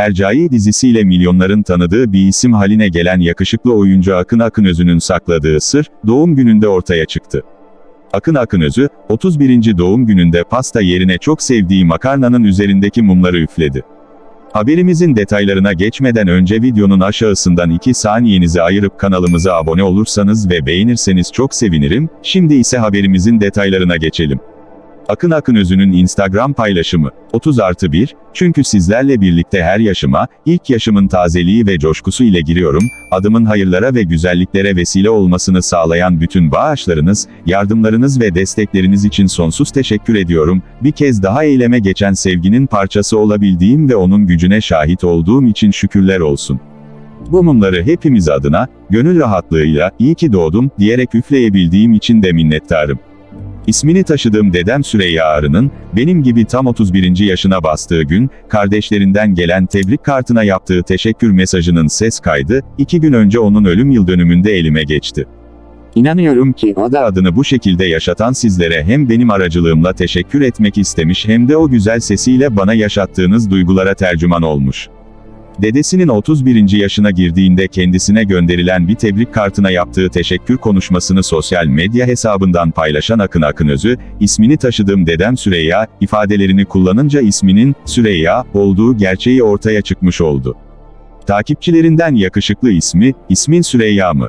Hercai dizisiyle milyonların tanıdığı bir isim haline gelen yakışıklı oyuncu Akın Akınözü'nün sakladığı sır, doğum gününde ortaya çıktı. Akın Akınözü, 31. doğum gününde pasta yerine çok sevdiği makarnanın üzerindeki mumları üfledi. Haberimizin detaylarına geçmeden önce videonun aşağısından 2 saniyenizi ayırıp kanalımıza abone olursanız ve beğenirseniz çok sevinirim, şimdi ise haberimizin detaylarına geçelim. Akın Akınözü'nün Instagram paylaşımı, 30 artı 1, çünkü sizlerle birlikte her yaşıma, ilk yaşımın tazeliği ve coşkusu ile giriyorum, adımın hayırlara ve güzelliklere vesile olmasını sağlayan bütün bağışlarınız, yardımlarınız ve destekleriniz için sonsuz teşekkür ediyorum, bir kez daha eyleme geçen sevginin parçası olabildiğim ve onun gücüne şahit olduğum için şükürler olsun. Bu mumları hepimiz adına, gönül rahatlığıyla, iyi ki doğdum, diyerek üfleyebildiğim için de minnettarım. İsmini taşıdığım dedem Süreyya Arı'nın, benim gibi tam 31. yaşına bastığı gün, kardeşlerinden gelen tebrik kartına yaptığı teşekkür mesajının ses kaydı, iki gün önce onun ölüm yıl dönümünde elime geçti. İnanıyorum ki o da adını bu şekilde yaşatan sizlere hem benim aracılığımla teşekkür etmek istemiş hem de o güzel sesiyle bana yaşattığınız duygulara tercüman olmuş. Dedesinin 31. yaşına girdiğinde kendisine gönderilen bir tebrik kartına yaptığı teşekkür konuşmasını sosyal medya hesabından paylaşan Akın Akınözü, ismini taşıdığım dedem Süreyya, ifadelerini kullanınca isminin, Süreyya, olduğu gerçeği ortaya çıkmış oldu. Takipçilerinden yakışıklı ismi, ismin Süreyya mı?